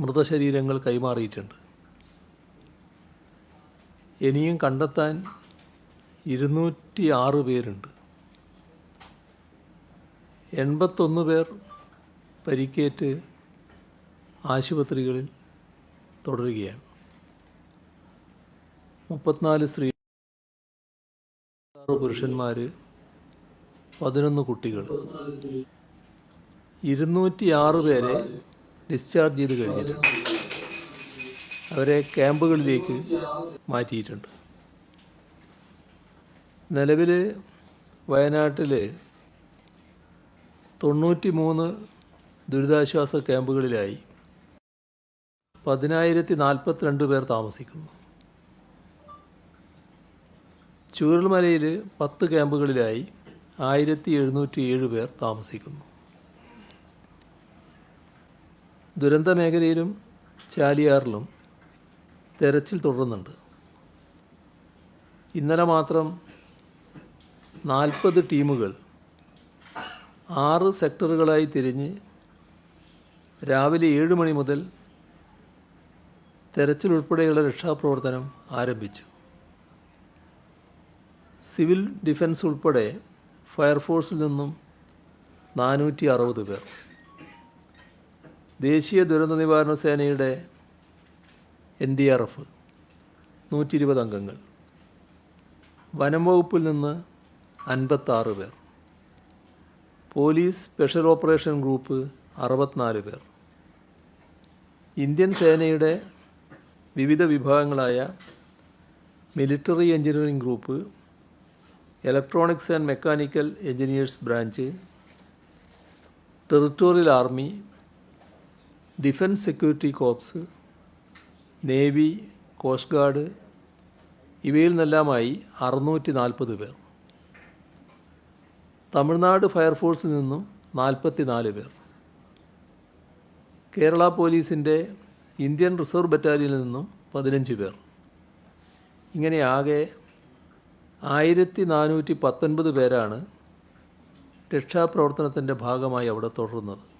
മൃതശരീരങ്ങൾ കൈമാറിയിട്ടുണ്ട്. ഇനിയും കണ്ടെത്താൻ ഇരുന്നൂറ്റി ആറ് പേരുണ്ട്. എൺപത്തൊന്ന് പേർ പരിക്കേറ്റ് ആശുപത്രികളിൽ തുടരുകയാണ്. മുപ്പത്തിനാല് സ്ത്രീ ആറ് പുരുഷന്മാർ പതിനൊന്ന് കുട്ടികൾ. ഇരുന്നൂറ്റി ആറ് പേരെ ഡിസ്ചാർജ് ചെയ്ത് കഴിഞ്ഞിട്ടുണ്ട് അവരെ ക്യാമ്പുകളിലേക്ക് മാറ്റിയിട്ടുണ്ട്. നിലവിൽ വയനാട്ടിൽ തൊണ്ണൂറ്റി മൂന്ന് ദുരിതാശ്വാസ ക്യാമ്പുകളിലായി പതിനായിരത്തി നാൽപ്പത്തിരണ്ട് പേർ താമസിക്കുന്നു. ചൂരൽമലയിൽ പത്ത് ക്യാമ്പുകളിലായി ആയിരത്തി എഴുന്നൂറ്റി ഏഴ് പേർ താമസിക്കുന്നു. ദുരന്ത മേഖലയിലും ചാലിയാറിലും തെരച്ചിൽ തുടരുന്നുണ്ട്. ഇന്നലെ മാത്രം നാൽപ്പത് ടീമുകൾ ആറ് സെക്ടറുകളായി തിരിഞ്ഞ് രാവിലെ ഏഴ് മണി മുതൽ തെരച്ചിൽ ഉൾപ്പെടെയുള്ള രക്ഷാപ്രവർത്തനം ആരംഭിച്ചു. സിവിൽ ഡിഫൻസ് ഉൾപ്പെടെ ഫയർഫോഴ്സിൽ നിന്നും നാനൂറ്റി അറുപത് പേർ. ദേശീയ ദുരന്ത നിവാരണ സേനയുടെ എൻ ഡി ആർ എഫ് നൂറ്റി ഇരുപത് അംഗങ്ങൾ. വനം വകുപ്പിൽ നിന്ന് അൻപത്താറ് പേർ. പോലീസ് സ്പെഷ്യൽ ഓപ്പറേഷൻ ഗ്രൂപ്പ് അറുപത്തിനാല് പേർ. ഇന്ത്യൻ സേനയുടെ വിവിധ വിഭാഗങ്ങളായ military engineering group electronics and mechanical engineers branch territorial army defence security corps navy coast guard ഇവയിൽ നിന്നെല്ലാമായി അറുന്നൂറ്റി നാൽപ്പത് പേർ. തമിഴ്നാട് ഫയർഫോഴ്സിൽ നിന്നും നാൽപ്പത്തി നാല് പേർ. കേരള പോലീസിന്റെ ഇന്ത്യൻ റിസർവ് ബറ്റാലിയനിൽ നിന്നും പതിനഞ്ച് പേർ. ഇങ്ങനെ ആകെ ആയിരത്തി നാനൂറ്റി പത്തൊൻപത് പേരാണ് രക്ഷാപ്രവർത്തനത്തിന്റെ ഭാഗമായി അവിടെ തുടരുന്നത്.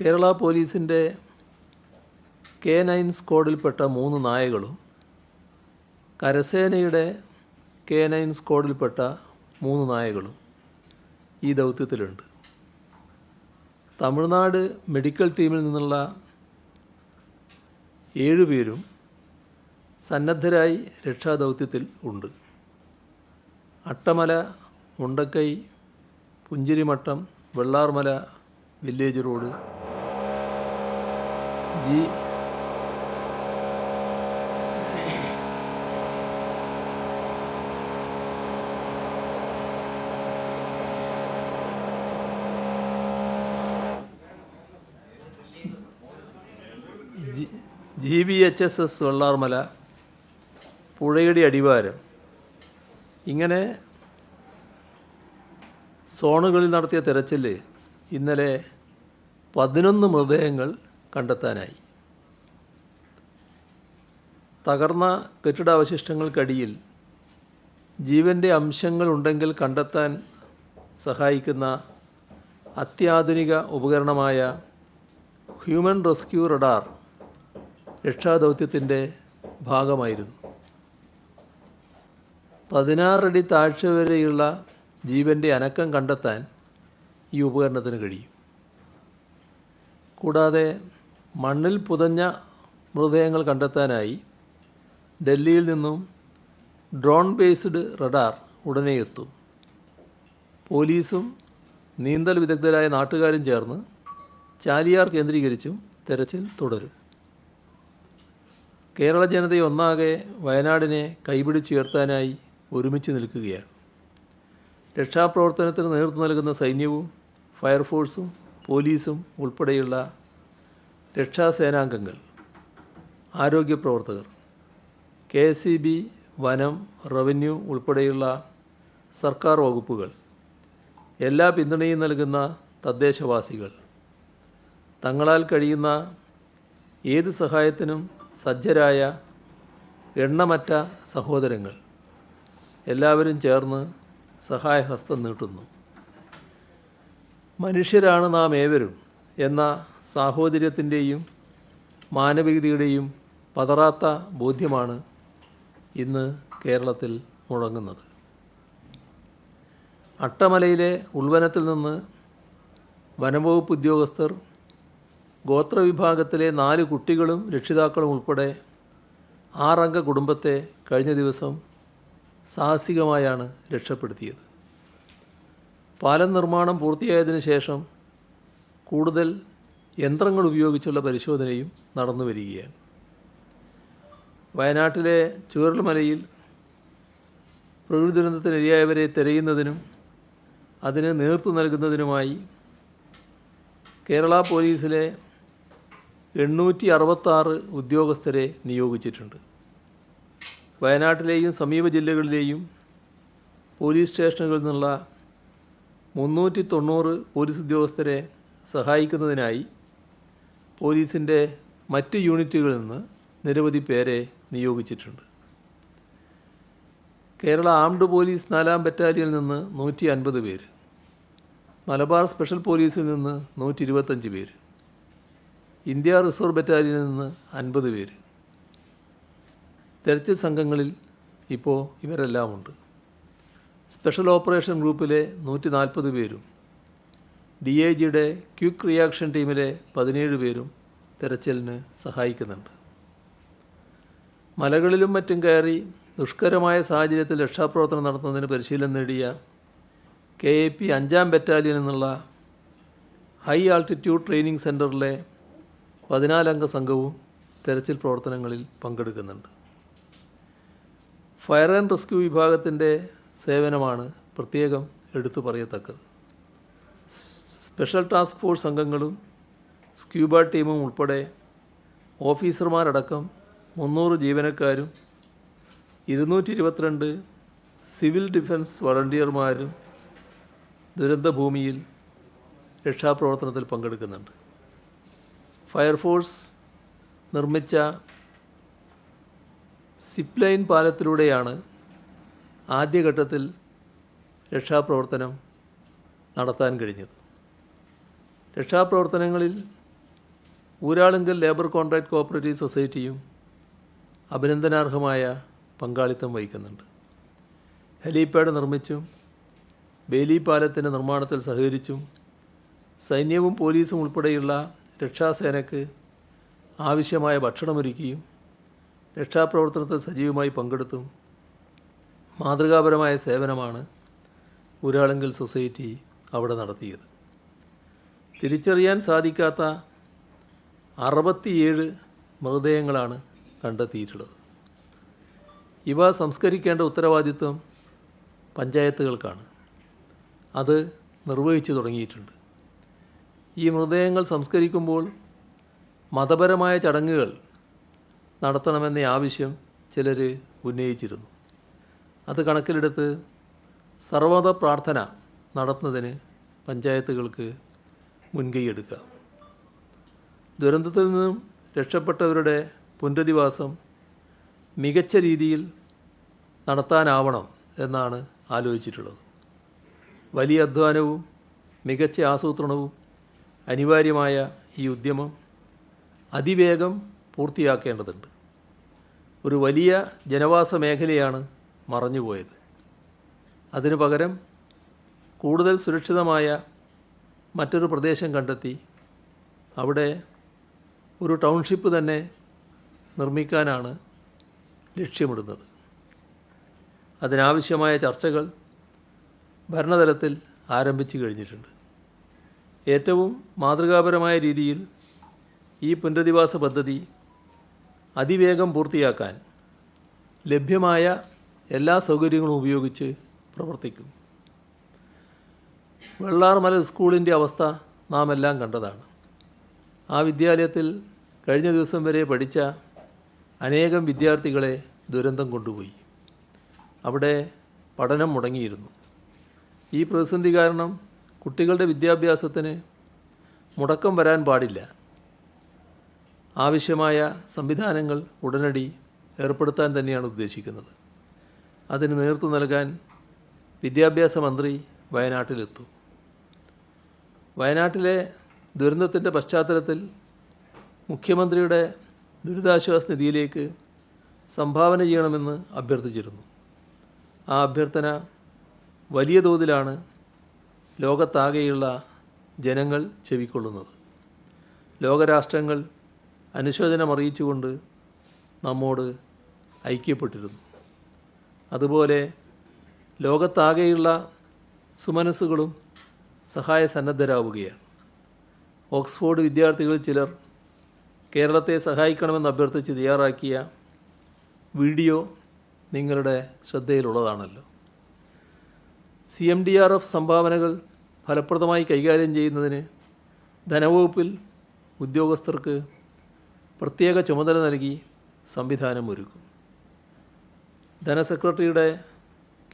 കേരള പോലീസിന്റെ കെ നയൻ സ്ക്വാഡിൽപ്പെട്ട മൂന്ന് നായകളും കരസേനയുടെ കെ നയൻ സ്ക്വാഡിൽപ്പെട്ട മൂന്ന് നായകളും ഈ ദൗത്യത്തിലുണ്ട്. തമിഴ്നാട് മെഡിക്കൽ ടീമിൽ നിന്നുള്ള ഏഴുപേരും സന്നദ്ധരായി രക്ഷാദൗത്യത്തിൽ ഉണ്ട്. Attamala Mundakkai Punchirimattom Vellarmala village road. G. G. B H S S Vellarmala പുഴയുടെ അടിവാരം. ഇങ്ങനെ സോണുകളിൽ നടത്തിയ തെരച്ചിൽ ഇന്നലെ പതിനൊന്ന് മൃതദേഹങ്ങൾ കണ്ടെത്താനായി. തകർന്ന കെട്ടിടാവശിഷ്ടങ്ങൾക്കടിയിൽ ജീവന്റെ അംശങ്ങൾ ഉണ്ടെങ്കിൽ കണ്ടെത്താൻ സഹായിക്കുന്ന അത്യാധുനിക ഉപകരണമായ ഹ്യൂമൻ റെസ്ക്യൂ റഡാർ രക്ഷാദൗത്യത്തിന്റെ ഭാഗമായിരുന്നു. പതിനാറടി താഴ്ച വരെയുള്ള ജീവന്റെ അനക്കം കണ്ടെത്താൻ ഈ ഉപകരണത്തിന് കഴിയും. കൂടാതെ മണ്ണിൽ പുതഞ്ഞ മൃതദേഹങ്ങൾ കണ്ടെത്താനായി ഡൽഹിയിൽ നിന്നും ഡ്രോൺ ബേസ്ഡ് റഡാർ ഉടനെ എത്തും. പോലീസും നീന്തൽ വിദഗ്ധരായ നാട്ടുകാരും ചേർന്ന് ചാലിയാർ കേന്ദ്രീകരിച്ചും തെരച്ചിൽ തുടരും. കേരള ജനതയെ ഒന്നാകെ വയനാടിനെ കൈപിടിച്ചുയർത്താനായി ഒരുമിച്ച് നിൽക്കുകയാണ്. രക്ഷാപ്രവർത്തനത്തിന് നേതൃത്വം നൽകുന്ന സൈന്യവും ഫയർഫോഴ്സും പോലീസും ഉൾപ്പെടെയുള്ള രക്ഷാസേനാംഗങ്ങൾ ആരോഗ്യ പ്രവർത്തകർ കെ എസ് ഇ ബി വനം റവന്യൂ ഉൾപ്പെടെയുള്ള സർക്കാർ വകുപ്പുകൾ എല്ലാ പിന്തുണയും നൽകുന്ന തദ്ദേശവാസികൾ. തങ്ങളാൽ കഴിയുന്ന ഏത് സഹായത്തിനും സജ്ജരായ എണ്ണമറ്റ സഹോദരങ്ങൾ എല്ലാവരും ചേർന്ന് സഹായഹസ്തം നീട്ടുന്നു. മനുഷ്യരാണ് നാം ഏവരും എന്ന സാഹോദര്യത്തിന്റെയും മാനവികതയുടെയും പതറാത്ത ബോധ്യമാണ് ഇന്ന് കേരളത്തിൽ മുഴങ്ങുന്നത്. അട്ടമലയിലെ ഉൾവനത്തിൽ നിന്ന് വനംവകുപ്പ് ഉദ്യോഗസ്ഥർ ഗോത്രവിഭാഗത്തിലെ നാല് കുട്ടികളും രക്ഷിതാക്കളും ഉൾപ്പെടെ ആറംഗ കുടുംബത്തെ കഴിഞ്ഞ ദിവസം സാഹസികമായാണ് രക്ഷപ്പെടുത്തിയത്. പാലം നിർമ്മാണം പൂർത്തിയായതിനു ശേഷം കൂടുതൽ യന്ത്രങ്ങൾ ഉപയോഗിച്ചുള്ള പരിശോധനയും നടന്നു വരികയാണ്. വയനാട്ടിലെ ചുവരൽമലയിൽ പ്രകൃതി ദുരന്തത്തിനിരയായവരെ തിരയുന്നതിനും അതിന് നേതൃത്വം നൽകുന്നതിനുമായി കേരള പോലീസിലെ എണ്ണൂറ്റി അറുപത്താറ് ഉദ്യോഗസ്ഥരെ നിയോഗിച്ചിട്ടുണ്ട്. വയനാട്ടിലെയും സമീപ ജില്ലകളിലെയും പോലീസ് സ്റ്റേഷനുകളിൽ നിന്നുള്ള മുന്നൂറ്റി തൊണ്ണൂറ് പോലീസ് ഉദ്യോഗസ്ഥരെ സഹായിക്കുന്നതിനായി പോലീസിന്റെ മറ്റ് യൂണിറ്റുകളിൽ നിന്ന് നിരവധി പേരെ നിയോഗിച്ചിട്ടുണ്ട്. കേരള ആംഡ് പോലീസ് നാലാം ബറ്റാലിയനിൽ നിന്ന് നൂറ്റി അൻപത് പേര് മലബാർ സ്പെഷ്യൽ പോലീസിൽ നിന്ന് നൂറ്റി ഇരുപത്തഞ്ച് പേര് ഇന്ത്യ റിസർവ് ബറ്റാലിയനിൽ നിന്ന് അൻപത് പേര് തെരച്ചിൽ സംഘങ്ങളിൽ ഇപ്പോൾ ഇവരെല്ലാം ഉണ്ട് സ്പെഷ്യൽ ഓപ്പറേഷൻ ഗ്രൂപ്പിലെ നൂറ്റി നാൽപ്പത് പേരും ഡി ഐ ജിയുടെ ക്വിക്ക് റിയാക്ഷൻ ടീമിലെ പതിനേഴ് പേരും തെരച്ചിലിന് സഹായിക്കുന്നുണ്ട്. മലകളിലും മറ്റും കയറി ദുഷ്കരമായ സാഹചര്യത്തിൽ രക്ഷാപ്രവർത്തനം നടത്തുന്നതിന് പരിശീലനം നേടിയ കെ എ പി അഞ്ചാം ബറ്റാലിയൻ എന്നുള്ള ഹൈ ആൾട്ടിറ്റ്യൂഡ് ട്രെയിനിങ് സെന്ററിലെ പതിനാലംഗ സംഘവും തെരച്ചിൽ പ്രവർത്തനങ്ങളിൽ പങ്കെടുക്കുന്നുണ്ട്. ഫയർ ആൻഡ് റെസ്ക്യൂ വിഭാഗത്തിന്റെ സേവനമാണ് പ്രത്യേകം എടുത്തു പറയത്തക്കത്. സ്പെഷ്യൽ ടാസ്ക് ഫോഴ്സ് അംഗങ്ങളും സ്ക്യൂബ ടീമും ഉൾപ്പെടെ ഓഫീസർമാരടക്കം മുന്നൂറ് ജീവനക്കാരും ഇരുന്നൂറ്റി ഇരുപത്തിരണ്ട് സിവിൽ ഡിഫൻസ് വളണ്ടിയർമാരും ദുരന്തഭൂമിയിൽ രക്ഷാപ്രവർത്തനത്തിൽ പങ്കെടുക്കുന്നുണ്ട്. ഫയർഫോഴ്സ് നിർമ്മിച്ച സിപ്ലൈൻ പാലത്തിലൂടെയാണ് ആദ്യഘട്ടത്തിൽ രക്ഷാപ്രവർത്തനം നടത്താൻ കഴിഞ്ഞത്. രക്ഷാപ്രവർത്തനങ്ങളിൽ ഊരാളുങ്കൽ ലേബർ കോൺട്രാക്ട് കോഓപ്പറേറ്റീവ് സൊസൈറ്റിയും അഭിനന്ദനാർഹമായ പങ്കാളിത്തം വഹിക്കുന്നുണ്ട്. ഹെലിപാഡ് നിർമ്മിച്ചും ബേലി പാലത്തിന്റെ നിർമ്മാണത്തിൽ സഹകരിച്ചും സൈന്യവും പോലീസും ഉൾപ്പെടെയുള്ള രക്ഷാസേനയ്ക്ക് ആവശ്യമായ ഭക്ഷണമൊരുക്കിയും രക്ഷാപ്രവർത്തനത്തിൽ സജീവമായി പങ്കെടുത്തും മാതൃകാപരമായ സേവനമാണ് ഊരാളുങ്കൽ സൊസൈറ്റി അവിടെ നടത്തിയത്. തിരിച്ചറിയാൻ സാധിക്കാത്ത അറുപത്തിയേഴ് മൃതദേഹങ്ങളാണ് കണ്ടെത്തിയിട്ടുള്ളത്. ഇവ സംസ്കരിക്കേണ്ട ഉത്തരവാദിത്വം പഞ്ചായത്തുകൾക്കാണ്. അത് നിർവഹിച്ചു തുടങ്ങിയിട്ടുണ്ട്. ഈ മൃതദേഹങ്ങൾ സംസ്കരിക്കുമ്പോൾ മതപരമായ ചടങ്ങുകൾ നടത്തണമെന്ന ആവശ്യം ചിലർ ഉന്നയിച്ചിരുന്നു. അത് കണക്കിലെടുത്ത് സർവത പ്രാർത്ഥന നടത്തുന്നതിന് പഞ്ചായത്തുകൾക്ക് മുൻകൈയെടുക്കുക. ദുരന്തത്തിൽ നിന്നും രക്ഷപ്പെട്ടവരുടെ പുനരധിവാസം മികച്ച രീതിയിൽ നടത്താനാവണം എന്നാണ് ആലോചിച്ചിട്ടുള്ളത്. വലിയ അധ്വാനവും മികച്ച ആസൂത്രണവും അനിവാര്യമായ ഈ ഉദ്യമം അതിവേഗം പൂർത്തിയാക്കേണ്ടതുണ്ട്. ഒരു വലിയ ജനവാസ മേഖലയാണ് മറഞ്ഞുപോയത്. അതിനു പകരം കൂടുതൽ സുരക്ഷിതമായ മറ്റൊരു പ്രദേശം കണ്ടെത്തി. അവിടെ ഒരു ടൗൺഷിപ്പ് തന്നെ നിർമ്മിക്കാനാണ് ലക്ഷ്യമിടുന്നത്. അതിനാവശ്യമായ ചർച്ചകൾ ഭരണതലത്തിൽ ആരംഭിച്ചു കഴിഞ്ഞിട്ടുണ്ട്. ഏറ്റവും മാതൃകാപരമായ രീതിയിൽ ഈ പുനരധിവാസ പദ്ധതി അതിവേഗം പൂർത്തിയാക്കാൻ ലഭ്യമായ എല്ലാ സൗകര്യങ്ങളും ഉപയോഗിച്ച് പ്രവർത്തിക്കും. വെള്ളാർമല സ്കൂളിന്റെ അവസ്ഥ നാം എല്ലാം കണ്ടതാണ്. ആ വിദ്യാലയത്തിൽ കഴിഞ്ഞ ദിവസം വരെ പഠിച്ച അനേകം വിദ്യാർത്ഥികളെ ദുരന്തം കൊണ്ടുപോയി. അവിടെ പഠനം മുടങ്ങിയിരുന്നു. ഈ പ്രതിസന്ധി കാരണം കുട്ടികളുടെ വിദ്യാഭ്യാസത്തിന് മുടക്കം വരാൻ പാടില്ല. ആവശ്യമായ സംവിധാനങ്ങൾ ഉടനടി ഏർപ്പെടുത്താൻ തന്നെയാണ് ഉദ്ദേശിക്കുന്നത്. അതിന് നേതൃത്വം നൽകാൻ വിദ്യാഭ്യാസ മന്ത്രി വയനാട്ടിലെത്തും. വയനാട്ടിലെ ദുരന്തത്തിന്റെ പശ്ചാത്തലത്തിൽ മുഖ്യമന്ത്രിയുടെ ദുരിതാശ്വാസ നിധിയിലേക്ക് സംഭാവന ചെയ്യണമെന്ന് അഭ്യർത്ഥിച്ചിരുന്നു. ആ അഭ്യർത്ഥന വലിയ തോതിലാണ് ലോകത്താകെയുള്ള ജനങ്ങൾ ചെവിക്കൊള്ളുന്നത്. ലോകരാഷ്ട്രങ്ങൾ അനുശോചനം അറിയിച്ചുകൊണ്ട് നമ്മോട് ഐക്യപ്പെട്ടിരുന്നു. അതുപോലെ ലോകത്താകെയുള്ള സുമനസ്സുകളും സഹായ സന്നദ്ധരാവുകയാണ് ഓക്സ്ഫോർഡ് വിദ്യാർത്ഥികളിൽ ചിലർ കേരളത്തെ സഹായിക്കണമെന്ന് അഭ്യർത്ഥിച്ച് തയ്യാറാക്കിയ വീഡിയോ നിങ്ങളുടെ ശ്രദ്ധയിലുള്ളതാണല്ലോ. C M D R F സംഭാവനകൾ ഫലപ്രദമായി കൈകാര്യം ചെയ്യുന്നതിന് ധനവകുപ്പിൽ ഉദ്യോഗസ്ഥർക്ക് പ്രത്യേക ചുമതല നൽകി സംവിധാനം ഒരുക്കും. ധനസെക്രട്ടറിയുടെ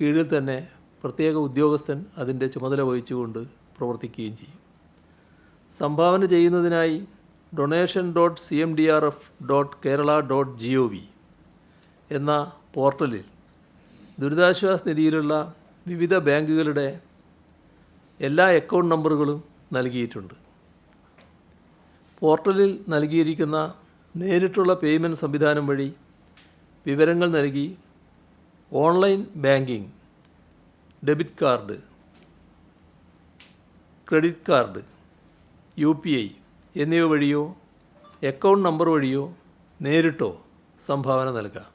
കീഴിൽ തന്നെ പ്രത്യേക ഉദ്യോഗസ്ഥൻ അതിന്റെ ചുമതല വഹിച്ചുകൊണ്ട് പ്രവർത്തിക്കുകയും ചെയ്യും. സംഭാവന ചെയ്യുന്നതിനായി donation dot C M D R F dot Kerala dot G O V എന്ന പോർട്ടലിൽ ദുരിതാശ്വാസ നിധിയിലുള്ള വിവിധ ബാങ്കുകളുടെ എല്ലാ അക്കൗണ്ട് നമ്പറുകളും നൽകിയിട്ടുണ്ട്. പോർട്ടലിൽ നൽകിയിരിക്കുന്ന നേരിട്ടുള്ള പേയ്മെന്റ് സംവിധാനം വഴി വിവരങ്ങൾ നൽകി online banking debit card credit card U P I എന്നിവ വഴിയോ അക്കൗണ്ട് നമ്പർ വഴിയോ നേരിട്ടോ സംഭാവന നൽകാം.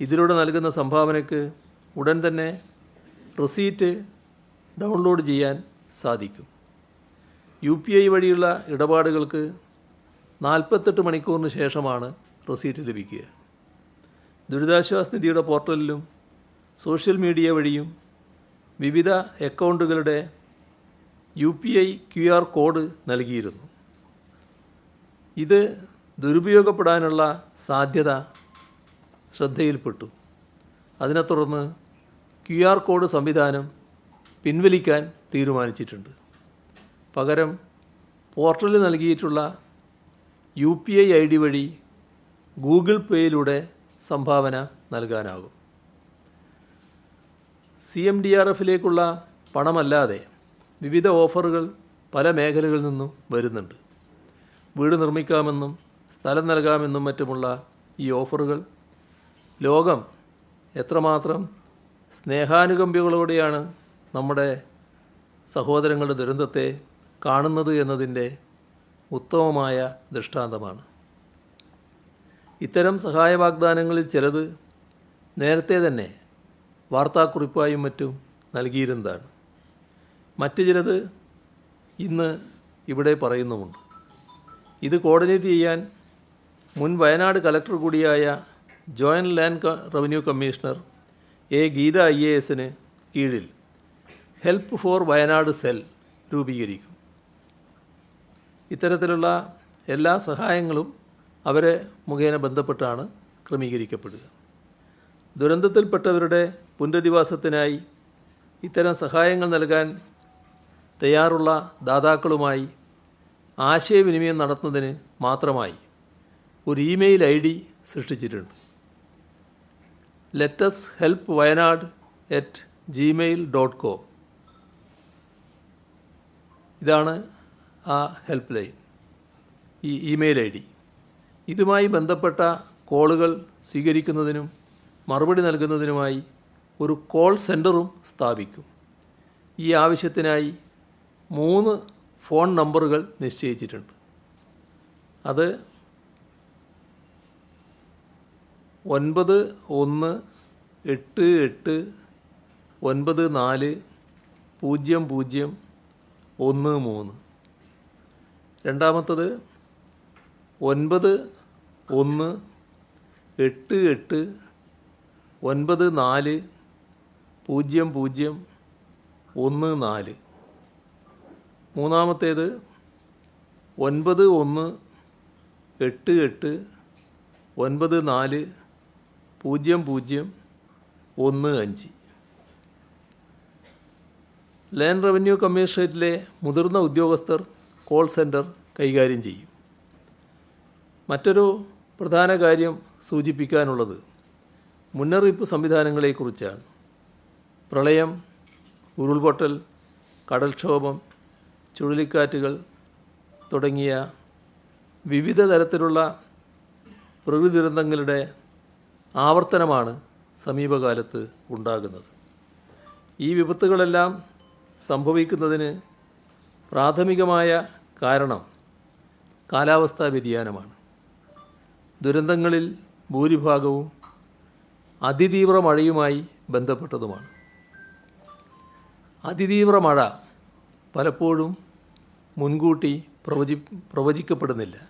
ഇതിലൂടെ നൽകുന്ന സംഭാവനയ്ക്ക് ഉടൻ തന്നെ റെസീറ്റ് ഡൗൺലോഡ് ചെയ്യാൻ സാധിക്കും. യു പി ഐ വഴിയുള്ള ഇടപാടുകൾക്ക് നാൽപ്പത്തെട്ട് മണിക്കൂറിന് ശേഷമാണ് റെസീറ്റ് ലഭിക്കുക. ദുരിതാശ്വാസ നിധിയുടെ പോർട്ടലിലും സോഷ്യൽ മീഡിയ വഴിയും വിവിധ അക്കൗണ്ടുകളുടെ U P I Q R code നൽകിയിരുന്നു. ഇത് ദുരുപയോഗപ്പെടാനുള്ള സാധ്യത ശ്രദ്ധയിൽപ്പെട്ടു. അതിനെ തുടർന്ന് ക്യു ആർ കോഡ് സംവിധാനം പിൻവലിക്കാൻ തീരുമാനിച്ചിട്ടുണ്ട്. പകരം പോർട്ടലിൽ നൽകിയിട്ടുള്ള U P I I D വഴി ഗൂഗിൾ പേയിലൂടെ സംഭാവന നൽകാനാകും. സി എം ഡി ആർ എഫിലേക്കുള്ള പണമല്ലാതെ വിവിധ ഓഫറുകൾ പല മേഖലകളിൽ നിന്നും വരുന്നുണ്ട്. വീട് നിർമ്മിക്കാമെന്നും സ്ഥലം നൽകാമെന്നും മറ്റുമുള്ള ഈ ഓഫറുകൾ ലോകം എത്രമാത്രം സ്നേഹാനുകമ്പികളോടെയാണ് നമ്മുടെ സഹോദരങ്ങളുടെ ദുരന്തത്തെ കാണുന്നത് എന്നതിന്റെ ഉത്തമമായ ദൃഷ്ടാന്തമാണ്. ഇത്തരം സഹായ വാഗ്ദാനങ്ങളിൽ ചിലത് നേരത്തെ തന്നെ വാർത്താക്കുറിപ്പായും മറ്റും നൽകിയിരുന്നതാണ്. മറ്റു ചിലത് ഇന്ന് ഇവിടെ പറയുന്നുമുണ്ട്. ഇത് കോർഡിനേറ്റ് ചെയ്യാൻ മുൻ വയനാട് കലക്ടർ കൂടിയായ joint land revenue commissioner A Geetha I A എസിന് കീഴിൽ ഹെൽപ്പ് ഫോർ വയനാട് സെൽ രൂപീകരിക്കും. ഇത്തരത്തിലുള്ള എല്ലാ സഹായങ്ങളും അവരെ മുഖേന ബന്ധപ്പെട്ടാണ് ക്രമീകരിക്കപ്പെടുക. ദുരന്തത്തിൽപ്പെട്ടവരുടെ പുനരധിവാസത്തിനായി ഇത്തരം സഹായങ്ങൾ നൽകാൻ തയ്യാറുള്ള ദാതാക്കളുമായി ആശയവിനിമയം നടത്തുന്നതിന് മാത്രമായി ഒരു ഇമെയിൽ ഐ ഡി സൃഷ്ടിച്ചിട്ടുണ്ട്. Let's help Wayanad at gmail dot com. ഇതാണ് ആ ഹെൽപ്പ് ലൈൻ ഈ ഇമെയിൽ ഐ ഡി. ഇതുമായി ബന്ധപ്പെട്ട കോളുകൾ സ്വീകരിക്കുന്നതിനും മറുപടി നൽകുന്നതിനുമായി ഒരു കോൾ സെന്ററും സ്ഥാപിക്കും. ഈ ആവശ്യത്തിനായി മൂന്ന് ഫോൺ നമ്പറുകൾ നിശ്ചയിച്ചിട്ടുണ്ട്. അത് ഒൻപത് ഒന്ന് എട്ട് എട്ട് ഒൻപത് നാല് പൂജ്യം പൂജ്യം ഒന്ന് മൂന്ന്. രണ്ടാമത്തത് ഒൻപത് ഒന്ന് എട്ട് എട്ട് ഒൻപത് നാല് പൂജ്യം പൂജ്യം ഒന്ന് നാല്. മൂന്നാമത്തേത് ഒൻപത് ഒന്ന് എട്ട് എട്ട് ഒൻപത് നാല് പൂജ്യം പൂജ്യം ഒന്ന് അഞ്ച്. ലാൻഡ് റവന്യൂ കമ്മീഷണറേറ്റിലെ മുതിർന്ന ഉദ്യോഗസ്ഥർ കോൾ സെന്റർ കൈകാര്യം ചെയ്യും. മറ്റൊരു പ്രധാന കാര്യം സൂചിപ്പിക്കാനുള്ളത് മുന്നറിയിപ്പ് സംവിധാനങ്ങളെക്കുറിച്ചാണ്. പ്രളയം ഉരുൾപൊട്ടൽ കടൽക്ഷോഭം ചുഴലിക്കാറ്റുകൾ തുടങ്ങിയ വിവിധ തരത്തിലുള്ള പ്രകൃതി ദുരന്തങ്ങളുടെ ആവർത്തനമാണ് സമീപകാലത്ത് ഉണ്ടാകുന്നത്. ഈ വിപത്തുകളെല്ലാം സംഭവിക്കുന്നതിന് പ്രാഥമികമായ കാരണം കാലാവസ്ഥാ വ്യതിയാനമാണ്. ദുരന്തങ്ങളിൽ ഭൂരിഭാഗവും അതിതീവ്ര മഴയുമായി ബന്ധപ്പെട്ടതുമാണ്. അതിതീവ്ര മഴ പലപ്പോഴും മുൻകൂട്ടി പ്രവചി പ്രവചിക്കപ്പെടുന്നില്ല.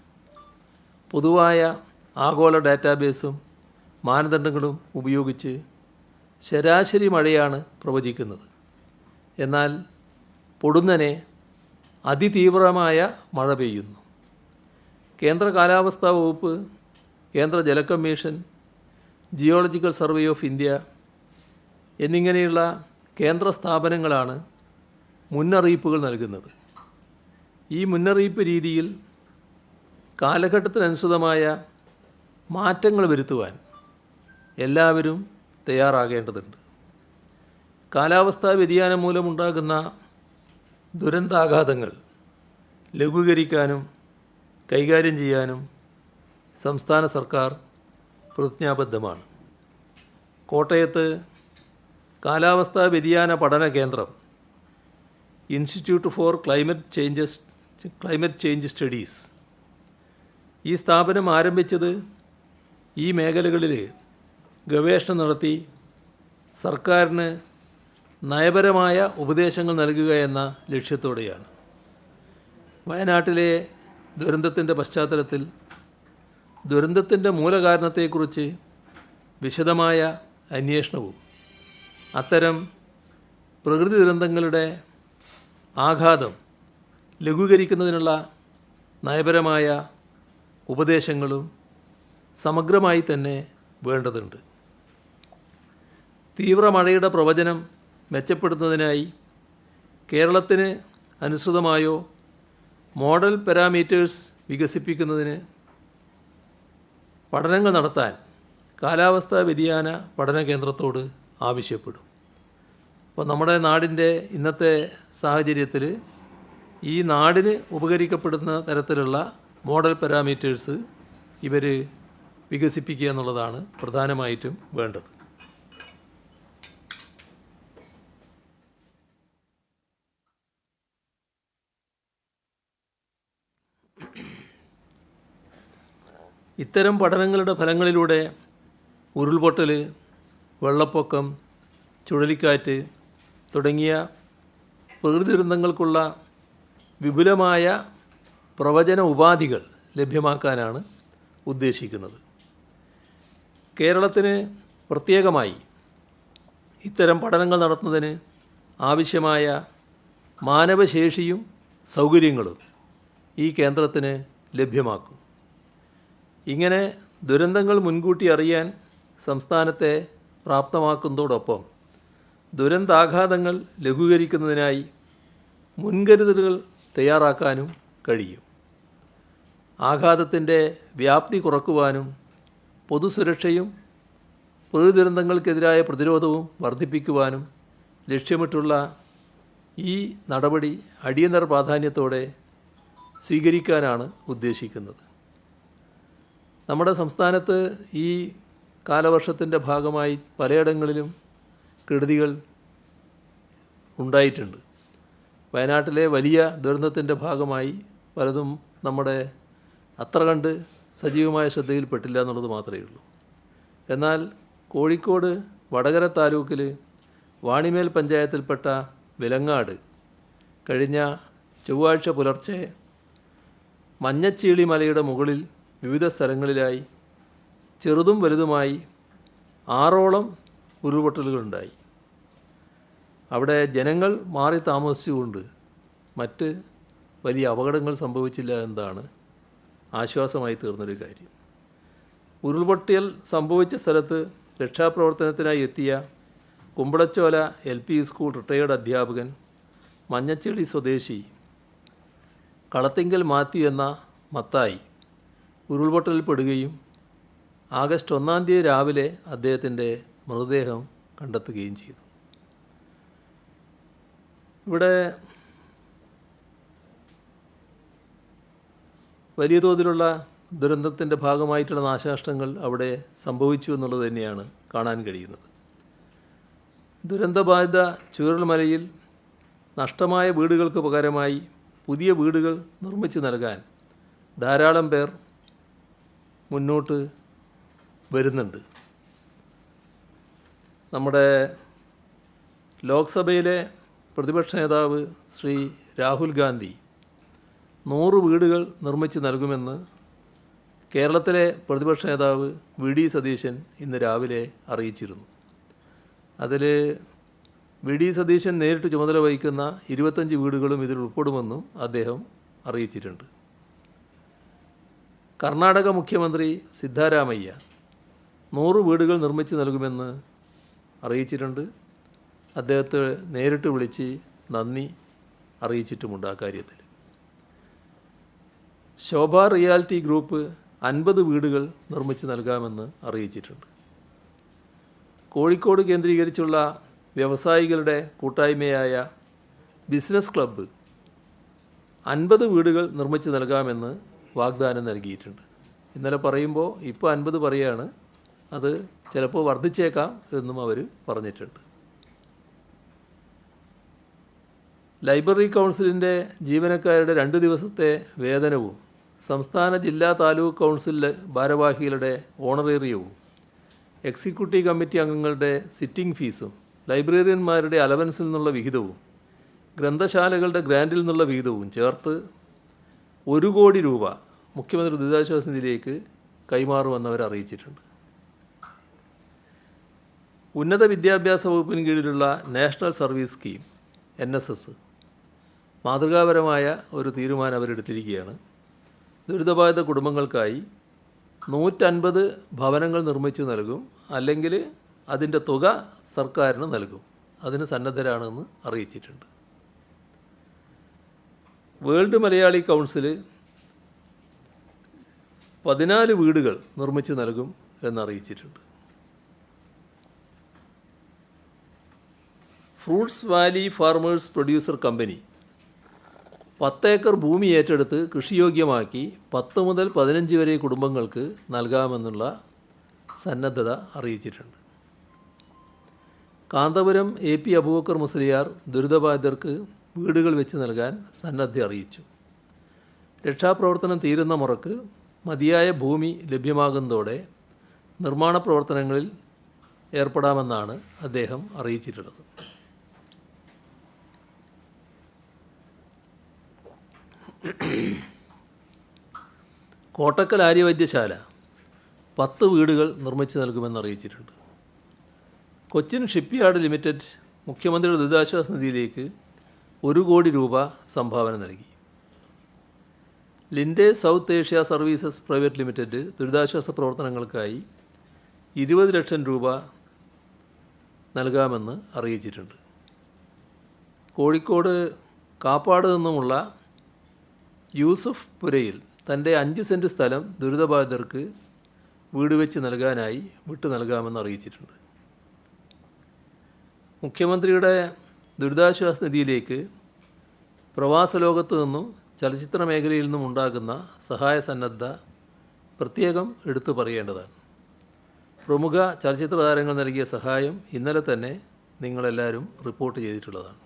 പൊതുവായ ആഗോള ഡാറ്റാബേസും മാനദണ്ഡങ്ങളും ഉപയോഗിച്ച് ശരാശരി മഴയാണ് പ്രവചിക്കുന്നത്. എന്നാൽ പൊടുന്നനെ അതിതീവ്രമായ മഴ പെയ്യുന്നു. കേന്ദ്ര കാലാവസ്ഥാ വകുപ്പ് കേന്ദ്ര ജല commission geological survey of India എന്നിങ്ങനെയുള്ള കേന്ദ്ര സ്ഥാപനങ്ങളാണ് മുന്നറിയിപ്പുകൾ നൽകുന്നത്. ഈ മുന്നറിയിപ്പ് രീതിയിൽ കാലഘട്ടത്തിനനുസൃതമായ മാറ്റങ്ങൾ വരുത്തുവാൻ എല്ലാവരും തയ്യാറാകേണ്ടതുണ്ട്. കാലാവസ്ഥാ വ്യതിയാനം മൂലമുണ്ടാകുന്ന ദുരന്താഘാതങ്ങൾ ലഘൂകരിക്കാനും കൈകാര്യം ചെയ്യാനും സംസ്ഥാന സർക്കാർ പ്രതിജ്ഞാബദ്ധമാണ്. കോട്ടയത്ത് കാലാവസ്ഥാ വ്യതിയാന പഠന കേന്ദ്രം institute for climate changes climate change studies ഈ സ്ഥാപനം ആരംഭിച്ചത് ഈ മേഖലകളിൽ ഗവേഷണം നടത്തി സർക്കാരിന് നയപരമായ ഉപദേശങ്ങൾ നൽകുക എന്ന ലക്ഷ്യത്തോടെയാണ്. വയനാട്ടിലെ ദുരന്തത്തിന്റെ പശ്ചാത്തലത്തിൽ ദുരന്തത്തിന്റെ മൂലകാരണത്തെക്കുറിച്ച് വിശദമായ അന്വേഷണവും അത്തരം പ്രകൃതി ദുരന്തങ്ങളുടെ ആഘാതം ലഘൂകരിക്കുന്നതിനുള്ള നയപരമായ ഉപദേശങ്ങളും സമഗ്രമായി തന്നെ വേണ്ടതുണ്ട്. തീവ്ര മഴയുടെ പ്രവചനം മെച്ചപ്പെടുത്തുന്നതിനായി കേരളത്തിന് അനുസൃതമായോ മോഡൽ പാരാമീറ്റേഴ്സ് വികസിപ്പിക്കുന്നതിന് പഠനങ്ങൾ നടത്താൻ കാലാവസ്ഥാ വ്യതിയാന പഠന കേന്ദ്രത്തോട് ആവശ്യപ്പെടും. അപ്പോൾ നമ്മുടെ നാടിന്റെ ഇന്നത്തെ സാഹചര്യത്തിൽ ഈ നാടിന് ഉപകരിക്കപ്പെടുന്ന തരത്തിലുള്ള മോഡൽ പാരാമീറ്റേഴ്സ് ഇവർ വികസിപ്പിക്കുക എന്നുള്ളതാണ് പ്രധാനമായിട്ടും വേണ്ടത്. ഇത്തരം പഠനങ്ങളുടെ ഫലങ്ങളിലൂടെ ഉരുൾപൊട്ടൽ വെള്ളപ്പൊക്കം ചുഴലിക്കാറ്റ് തുടങ്ങിയ പ്രകൃതി ദുരന്തങ്ങൾക്കുള്ള വിപുലമായ പ്രവചന ഉപാധികൾ ലഭ്യമാക്കാനാണ് ഉദ്ദേശിക്കുന്നത്. കേരളത്തിന് പ്രത്യേകമായി ഇത്തരം പഠനങ്ങൾ നടത്തുന്നതിന് ആവശ്യമായ മാനവശേഷിയും സൗകര്യങ്ങളും ഈ കേന്ദ്രത്തിന് ലഭ്യമാക്കും. ഇങ്ങനെ ദുരന്തങ്ങൾ മുൻകൂട്ടി അറിയാൻ സംസ്ഥാനത്തെ പ്രാപ്തമാക്കുന്നതോടൊപ്പം ദുരന്താഘാതങ്ങൾ ലഘൂകരിക്കുന്നതിനായി മുൻകരുതലുകൾ തയ്യാറാക്കാനും കഴിയും. ആഘാതത്തിന്റെ വ്യാപ്തി കുറക്കുവാനും പൊതുസുരക്ഷയും പ്രകൃതി ദുരന്തങ്ങൾക്കെതിരായ പ്രതിരോധവും വർദ്ധിപ്പിക്കുവാനും ലക്ഷ്യമിട്ടുള്ള ഈ നടപടി അടിയന്തര പ്രാധാന്യത്തോടെ സ്വീകരിക്കാനാണ് ഉദ്ദേശിക്കുന്നത്. നമ്മുടെ സംസ്ഥാനത്ത് ഈ കാലവർഷത്തിന്റെ ഭാഗമായി പലയിടങ്ങളിലും കെടുതികൾ ഉണ്ടായിട്ടുണ്ട്. വയനാട്ടിലെ വലിയ ദുരന്തത്തിന്റെ ഭാഗമായി പലതും നമ്മുടെ അത്ര കണ്ട് സജീവമായ ശ്രദ്ധയിൽപ്പെട്ടില്ല എന്നുള്ളത് മാത്രമേ ഉള്ളൂ. എന്നാൽ കോഴിക്കോട് വടകര താലൂക്കിൽ വാണിമേൽ പഞ്ചായത്തിൽപ്പെട്ട വിലങ്ങാട് കഴിഞ്ഞ ചൊവ്വാഴ്ച പുലർച്ചെ മഞ്ഞച്ചീളി മലയുടെ മുകളിൽ വിവിധ സ്ഥലങ്ങളിലായി ചെറുതും വലുതുമായി ആറോളം ഉരുൾപൊട്ടലുകളുണ്ടായി. അവിടെ ജനങ്ങൾ മാറി താമസിച്ചുകൊണ്ട് മറ്റ് വലിയ അപകടങ്ങൾ സംഭവിച്ചില്ല എന്നതാണ് ആശ്വാസമായി തീർന്നൊരു കാര്യം. ഉരുൾപൊട്ടിയൽ സംഭവിച്ച സ്ഥലത്ത് രക്ഷാപ്രവർത്തനത്തിനായി എത്തിയ Kumbalachola L P school retired അധ്യാപകൻ മഞ്ഞച്ചെളി സ്വദേശി കളത്തിങ്കൽ മാത്യു എന്ന മത്തായി ഉരുൾപൊട്ടലിൽപ്പെടുകയും ആഗസ്റ്റ് ഒന്നാം തീയതി രാവിലെ അദ്ദേഹത്തിന്റെ മൃതദേഹം കണ്ടെത്തുകയും ചെയ്തു. ഇവിടെ വലിയ തോതിലുള്ള ദുരന്തത്തിന്റെ ഭാഗമായിട്ടുള്ള നാശനഷ്ടങ്ങൾ അവിടെ സംഭവിച്ചു എന്നുള്ളത് തന്നെയാണ് കാണാൻ കഴിയുന്നത്. ദുരന്തബാധിത ചുരുൾമലയിൽ നഷ്ടമായ വീടുകൾക്ക് പകരമായി പുതിയ വീടുകൾ നിർമ്മിച്ചു നൽകാൻ ധാരാളം പേർ മുന്നോട്ട് വരുന്നുണ്ട്. നമ്മുടെ ലോക്സഭയിലെ പ്രതിപക്ഷ നേതാവ് ശ്രീ രാഹുൽ ഗാന്ധി നൂറ് വീടുകൾ നിർമ്മിച്ച് നൽകുമെന്ന് കേരളത്തിലെ പ്രതിപക്ഷ നേതാവ് വി ഡി സതീശൻ ഇന്ന് രാവിലെ അറിയിച്ചിരുന്നു. അതിൽ വി ഡി സതീശൻ നേരിട്ട് ചുമതല വഹിക്കുന്ന ഇരുപത്തഞ്ച് വീടുകളും ഇതിൽ ഉൾപ്പെടുമെന്നും അദ്ദേഹം അറിയിച്ചിട്ടുണ്ട്. കർണാടക മുഖ്യമന്ത്രി സിദ്ധാരാമയ്യ നൂറ് വീടുകൾ നിർമ്മിച്ച് നൽകുമെന്ന് അറിയിച്ചിട്ടുണ്ട്. അദ്ദേഹത്തെ നേരിട്ട് വിളിച്ച് നന്ദി അറിയിച്ചിട്ടുമുണ്ട് ആ കാര്യത്തിൽ. ശോഭ റിയാലിറ്റി ഗ്രൂപ്പ് അൻപത് വീടുകൾ നിർമ്മിച്ച് നൽകാമെന്ന് അറിയിച്ചിട്ടുണ്ട്. കോഴിക്കോട് കേന്ദ്രീകരിച്ചുള്ള വ്യവസായികളുടെ കൂട്ടായ്മയായ ബിസിനസ് ക്ലബ്ബ് അൻപത് വീടുകൾ നിർമ്മിച്ച് നൽകാമെന്ന് വാഗ്ദാനം നൽകിയിട്ടുണ്ട്. ഇന്നലെ പറയുമ്പോൾ ഇപ്പോൾ അൻപത് പറയുകയാണ്. അത് ചിലപ്പോൾ വർദ്ധിച്ചേക്കാം എന്നും അവർ പറഞ്ഞിട്ടുണ്ട്. ലൈബ്രറി കൗൺസിലിന്റെ ജീവനക്കാരുടെ രണ്ട് ദിവസത്തെ വേതനവും സംസ്ഥാന ജില്ലാ താലൂക്ക് കൗൺസിലിലെ ഭാരവാഹികളുടെ ഓണറേറിയവും എക്സിക്യൂട്ടീവ് കമ്മിറ്റി അംഗങ്ങളുടെ സിറ്റിംഗ് ഫീസും ലൈബ്രറിയന്മാരുടെ അലവൻസിൽ നിന്നുള്ള വിഹിതവും ഗ്രന്ഥശാലകളുടെ ഗ്രാൻഡിൽ നിന്നുള്ള വിഹിതവും ചേർത്ത് ഒരു കോടി രൂപ മുഖ്യമന്ത്രി ദുരിതാശ്വാസ നിധിയിലേക്ക് കൈമാറുമെന്ന് അവർ അറിയിച്ചിട്ടുണ്ട്. ഉന്നത വിദ്യാഭ്യാസ വകുപ്പിന് കീഴിലുള്ള national service scheme N S S മാതൃകാപരമായ ഒരു തീരുമാനം അവരെടുത്തിരിക്കുകയാണ്. ദുരിതബാധിത കുടുംബങ്ങൾക്കായി നൂറ്റൻപത് ഭവനങ്ങൾ നിർമ്മിച്ചു നൽകും അല്ലെങ്കിൽ അതിന്റെ തുക സർക്കാരിന് നൽകും. അതിന് സന്നദ്ധരാണെന്ന് അറിയിച്ചിട്ടുണ്ട്. വേൾഡ് മലയാളി കൗൺസിൽ പതിനാല് വീടുകൾ നിർമ്മിച്ച് നൽകും എന്നറിയിച്ചിട്ടുണ്ട്. Fruits valley farmers producer company പത്തേക്കർ ഭൂമി ഏറ്റെടുത്ത് കൃഷിയോഗ്യമാക്കി പത്ത് മുതൽ പതിനഞ്ച് വരെ കുടുംബങ്ങൾക്ക് നൽകാമെന്നുള്ള സന്നദ്ധത അറിയിച്ചിട്ടുണ്ട്. കാന്തപുരം എ പി അബൂബക്കർ മുസ്ലിയാർ ദുരിതബാധിതർക്ക് വീടുകൾ വെച്ച് നൽകാൻ സന്നദ്ധ അറിയിച്ചു. രക്ഷാപ്രവർത്തനം തീരുന്ന മുറക്ക് മതിയായ ഭൂമി ലഭ്യമാകുന്നതോടെ നിർമ്മാണ പ്രവർത്തനങ്ങളിൽ ഏർപ്പെടാമെന്നാണ് അദ്ദേഹം അറിയിച്ചിട്ടുള്ളത്. കോട്ടക്കൽ ആര്യവൈദ്യശാല പത്ത് വീടുകൾ നിർമ്മിച്ചു നൽകുമെന്ന് അറിയിച്ചിട്ടുണ്ട്. കൊച്ചിൻ ഷിപ്പ്യാർഡ് ലിമിറ്റഡ് മുഖ്യമന്ത്രിയുടെ ദുരിതാശ്വാസ നിധിയിലേക്ക് ഒരു കോടി രൂപ സംഭാവന നൽകി. Linde South Asia services private limited ദുരിതാശ്വാസ പ്രവർത്തനങ്ങൾക്കായി ഇരുപത് ലക്ഷം രൂപ നൽകാമെന്ന് അറിയിച്ചിട്ടുണ്ട്. കോഴിക്കോട് കാപ്പാട് നിന്നുമുള്ള യൂസഫ് പുരയിൽ തന്റെ അഞ്ച് സെന്റ് സ്ഥലം ദുരിതബാധിതർക്ക് വീട് വെച്ച് നൽകാനായി വിട്ടു നൽകാമെന്ന് അറിയിച്ചിട്ടുണ്ട്. മുഖ്യമന്ത്രിയുടെ ദുരിതാശ്വാസ നിധിയിലേക്ക് പ്രവാസ ലോകത്തു നിന്നും ചലച്ചിത്ര മേഖലയിൽ നിന്നും ഉണ്ടാകുന്ന സഹായ സന്നദ്ധ പ്രത്യേകം എടുത്തു പറയേണ്ടതാണ്. പ്രമുഖ ചലച്ചിത്ര താരങ്ങൾ നൽകിയ സഹായം ഇന്നലെ തന്നെ നിങ്ങളെല്ലാവരും റിപ്പോർട്ട് ചെയ്തിട്ടുള്ളതാണ്.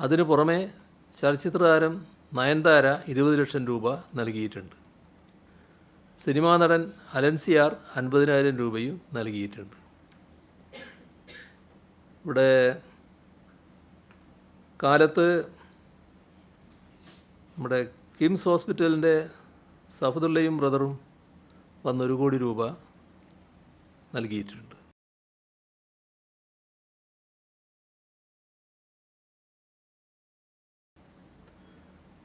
അതിനു പുറമെ ചലച്ചിത്ര താരം നയൻതാര ഇരുപത് ലക്ഷം രൂപ നൽകിയിട്ടുണ്ട്. സിനിമാ നടൻ അലൻസിയാർ അൻപതിനായിരം രൂപയും നൽകിയിട്ടുണ്ട്. ഇവിടെ കാലത്ത് നമ്മുടെ കിംസ് ഹോസ്പിറ്റലിന്റെ സഫദുള്ളയും ബ്രദറും വന്നൊരു കോടി രൂപ നൽകിയിട്ടുണ്ട്.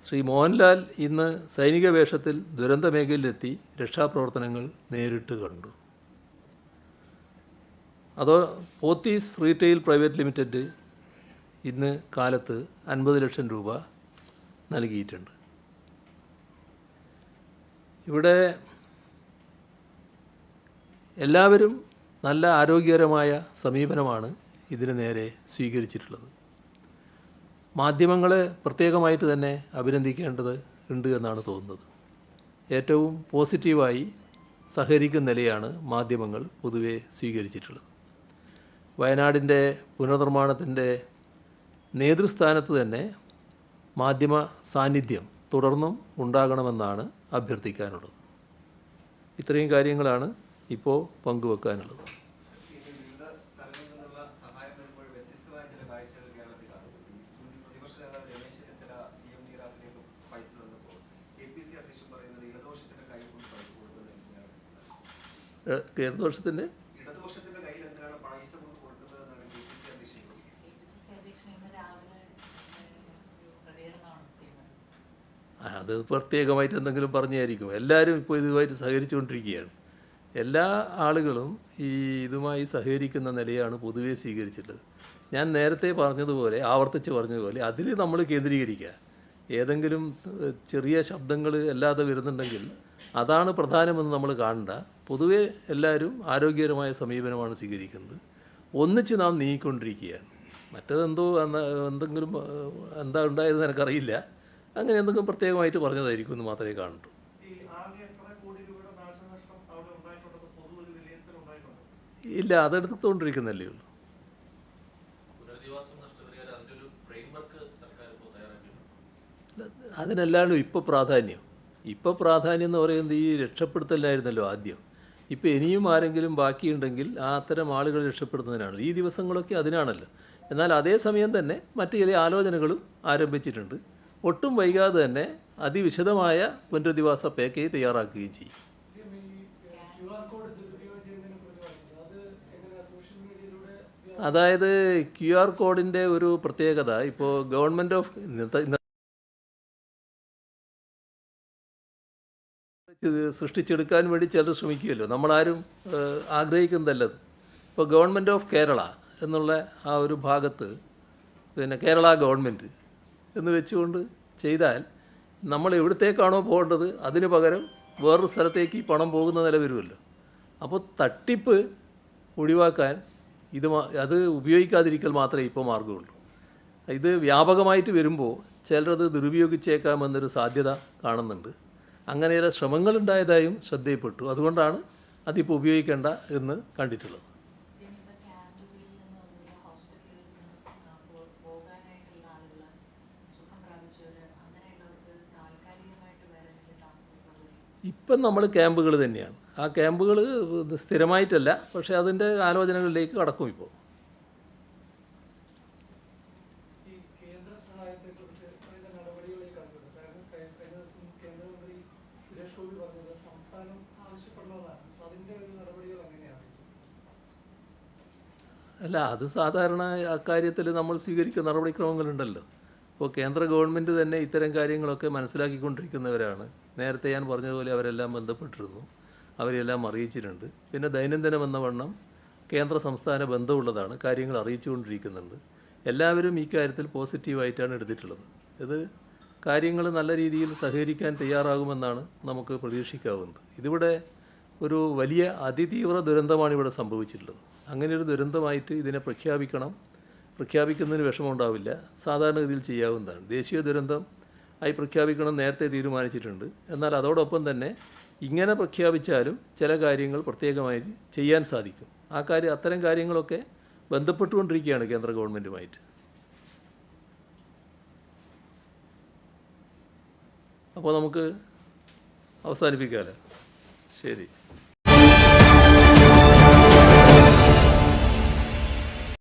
ശ്രീ മോഹൻലാൽ ഇന്ന് സൈനിക വേഷത്തിൽ ദുരന്ത മേഖലയിലെത്തി രക്ഷാപ്രവർത്തനങ്ങൾ നേരിട്ട് കണ്ടു. അതോ പോത്തീസ് റീറ്റെയിൽ പ്രൈവറ്റ് ലിമിറ്റഡ് ഇന്ന് കാലത്ത് അൻപത് ലക്ഷം രൂപ നൽകിയിട്ടുണ്ട്. ഇവിടെ എല്ലാവരും നല്ല ആരോഗ്യകരമായ സമീപനമാണ് ഇതിന് നേരെ സ്വീകരിച്ചിട്ടുള്ളത്. മാധ്യമങ്ങളെ പ്രത്യേകമായിട്ട് തന്നെ അഭിനന്ദിക്കേണ്ടത് ഉണ്ട് എന്നാണ് തോന്നുന്നത്. ഏറ്റവും പോസിറ്റീവായി സഹകരിക്കുന്ന നിലയാണ് മാധ്യമങ്ങൾ പൊതുവെ സ്വീകരിച്ചിട്ടുള്ളത്. വയനാടിന്റെ പുനർനിർമ്മാണത്തിന്റെ നേതൃസ്ഥാനത്ത് തന്നെ മാധ്യമ സാന്നിധ്യം തുടർന്നും ഉണ്ടാകണമെന്നാണ് അഭ്യർത്ഥിക്കാനുള്ളത്. ഇത്രയും കാര്യങ്ങളാണ് ഇപ്പോൾ പങ്കുവെക്കാനുള്ളത്. വിവിധ സ്ഥലങ്ങളിൽ നിന്നുള്ള സഹായം വരുമ്പോൾ വ്യത്യസ്തമായ ചില കാഴ്ചകൾ കേരളത്തിൽ കാണുന്നുണ്ട് ഈ പ്രതിപക്ഷ നേതാവ് Ramesh Chennithala C M D റാഫിലേക്ക് പൈസ തന്നപ്പോൾ കെ പി സി അധ്യക്ഷൻ പറയുന്നത് ഇടതുപക്ഷത്തിന്റെ കൈ കൊണ്ട് പൈസ കൊടുക്കുന്നത് എന്തിനാണ് ഇടതുപക്ഷത്തിന്റെ ഇടതുപക്ഷത്തിന്റെ കയ്യിൽ എന്തിനാണ് പൈസ കൊണ്ട് കൊടുക്കുന്നത് എന്നാണ് കെ പി സി അധ്യക്ഷൻ ചോദിക്കുന്നത് കെ പി സി സി അധ്യക്ഷൻ ഇന്ന് രാവിലെ ഏഹ്, ഒരു പ്രതികരണമാണ് ചെയ്യുന്നത് ആ, അത് പ്രത്യേകമായിട്ട് എന്തെങ്കിലും പറഞ്ഞായിരിക്കും. എല്ലാവരും ഇപ്പോൾ ഇതുമായിട്ട് സഹകരിച്ചുകൊണ്ടിരിക്കുകയാണ്. എല്ലാ ആളുകളും ഈ ഇതുമായി സഹകരിക്കുന്ന നിലയാണ് പൊതുവെ സ്വീകരിച്ചിട്ടുള്ളത്. ഞാൻ നേരത്തെ പറഞ്ഞതുപോലെ ആവർത്തിച്ച് പറഞ്ഞതുപോലെ അതിൽ നമ്മൾ കേന്ദ്രീകരിക്കുക. ഏതെങ്കിലും ചെറിയ ശബ്ദങ്ങൾ അല്ലാതെ വരുന്നുണ്ടെങ്കിൽ അതാണ് പ്രധാനമെന്ന് നമ്മൾ കാണണ്ട. പൊതുവെ എല്ലാവരും ആരോഗ്യകരമായ സമീപനമാണ് സ്വീകരിക്കുന്നത്. ഒന്നിച്ച് നാം നീങ്ങിക്കൊണ്ടിരിക്കുകയാണ്. മറ്റതെന്തോ എന്താ എന്തെങ്കിലും എന്താ ഉണ്ടായതെന്ന് എനിക്കറിയില്ല. അങ്ങനെ എന്തെങ്കിലും പ്രത്യേകമായിട്ട് പറഞ്ഞതായിരിക്കും എന്ന് മാത്രമേ കാണുള്ളൂ ഇല്ല അതെടുത്തുകൊണ്ടിരിക്കുന്നല്ലേ ഉള്ളൂ. അതിനല്ലാണ്ട് ഇപ്പോൾ പ്രാധാന്യം. ഇപ്പോൾ പ്രാധാന്യം എന്ന് പറയുന്നത് ഈ രക്ഷപ്പെടുത്തലായിരുന്നല്ലോ ആദ്യം. ഇപ്പോൾ ഇനിയും ആരെങ്കിലും ബാക്കിയുണ്ടെങ്കിൽ ആ അത്തരം ആളുകൾ രക്ഷപ്പെടുത്തുന്നതിനാണ്. ഈ ദിവസങ്ങളൊക്കെ അതിനാണല്ലോ. എന്നാൽ അതേസമയം തന്നെ മറ്റു ചില ആലോചനകളും ആരംഭിച്ചിട്ടുണ്ട്. ഒട്ടും വൈകാതെ തന്നെ അതിവിശദമായ പുനരധിവാസ പാക്കേജ് തയ്യാറാക്കുകയും ചെയ്യും. അതായത് ക്യു ആർ കോഡിന്റെ ഒരു പ്രത്യേകത ഇപ്പോൾ ഗവൺമെന്റ് ഓഫ് സൃഷ്ടിച്ചെടുക്കാൻ വേണ്ടി ചിലർ ശ്രമിക്കുമല്ലോ. നമ്മളാരും ആഗ്രഹിക്കുന്നതല്ലത് ഇപ്പോൾ ഗവൺമെന്റ് ഓഫ് കേരള എന്നുള്ള ആ ഒരു ഭാഗത്ത് പിന്നെ കേരള ഗവൺമെന്റ് എന്ന് വെച്ചുകൊണ്ട് ചെയ്താൽ നമ്മൾ എവിടത്തേക്കാണോ പോകേണ്ടത് അതിന് പകരം വേറൊരു സ്ഥലത്തേക്ക് ഈ പണം പോകുന്ന നില വരുമല്ലോ. അപ്പോൾ തട്ടിപ്പ് ഒഴിവാക്കാൻ ഇത് അത് ഉപയോഗിക്കാതിരിക്കൽ മാത്രമേ ഇപ്പോൾ മാർഗമുള്ളൂ ഇത് വ്യാപകമായിട്ട് വരുമ്പോൾ ചിലരത് ദുരുപയോഗിച്ചേക്കാമെന്നൊരു സാധ്യത കാണുന്നുണ്ട്. അങ്ങനെ ചില ശ്രമങ്ങളുണ്ടായതായും ശ്രദ്ധയിൽപ്പെട്ടു. അതുകൊണ്ടാണ് അതിപ്പോൾ ഉപയോഗിക്കേണ്ട എന്ന് കണ്ടിട്ടുള്ളത്. ഇപ്പം നമ്മൾ ക്യാമ്പുകൾ തന്നെയാണ്. ആ ക്യാമ്പുകൾ സ്ഥിരമായിട്ടല്ല പക്ഷേ അതിന്റെ ആലോചനകളിലേക്ക് കടക്കും ഇപ്പോൾ. അല്ല അത് സാധാരണ അക്കാര്യത്തിൽ നമ്മൾ സ്വീകരിക്കുന്ന നടപടിക്രമങ്ങളുണ്ടല്ലോ. ഇപ്പോൾ കേന്ദ്ര ഗവൺമെന്റ് തന്നെ ഇത്തരം കാര്യങ്ങളൊക്കെ മനസ്സിലാക്കിക്കൊണ്ടിരിക്കുന്നവരാണ്. നേരത്തെ ഞാൻ പറഞ്ഞതുപോലെ അവരെല്ലാം ബന്ധപ്പെട്ടിരുന്നു. അവരെല്ലാം അറിയിച്ചിട്ടുണ്ട്. പിന്നെ ദൈനംദിനം എന്ന വണ്ണം കേന്ദ്ര സംസ്ഥാന ബന്ധമുള്ളതാണ്. കാര്യങ്ങൾ അറിയിച്ചുകൊണ്ടിരിക്കുന്നുണ്ട്. എല്ലാവരും ഈ കാര്യത്തിൽ പോസിറ്റീവായിട്ടാണ് എടുത്തിട്ടുള്ളത്. ഇത് കാര്യങ്ങൾ നല്ല രീതിയിൽ സഹകരിക്കാൻ തയ്യാറാകുമെന്നാണ് നമുക്ക് പ്രതീക്ഷിക്കാവുന്നത്. ഇതിവിടെ ഒരു വലിയ അതിതീവ്ര ദുരന്തമാണ് ഇവിടെ സംഭവിച്ചിട്ടുള്ളത്. അങ്ങനെ ഒരു ദുരന്തമായിട്ട് ഇതിനെ പ്രഖ്യാപിക്കണം. പ്രഖ്യാപിക്കുന്നതിന് വിഷമമുണ്ടാവില്ല. സാധാരണഗതിയിൽ ചെയ്യാവുന്നതാണ്. ദേശീയ ദുരന്തം ആയി പ്രഖ്യാപിക്കണം നേരത്തെ തീരുമാനിച്ചിട്ടുണ്ട്. എന്നാൽ അതോടൊപ്പം തന്നെ ഇങ്ങനെ പ്രഖ്യാപിച്ചാലും ചില കാര്യങ്ങൾ പ്രത്യേകമായി ചെയ്യാൻ സാധിക്കും. ആ കാര്യം അത്തരം കാര്യങ്ങളൊക്കെ ബന്ധപ്പെട്ടുകൊണ്ടിരിക്കുകയാണ് കേന്ദ്ര ഗവൺമെന്റുമായിട്ട് അപ്പോൾ നമുക്ക് അവസാനിപ്പിക്കാമല്ലോ. ശരി.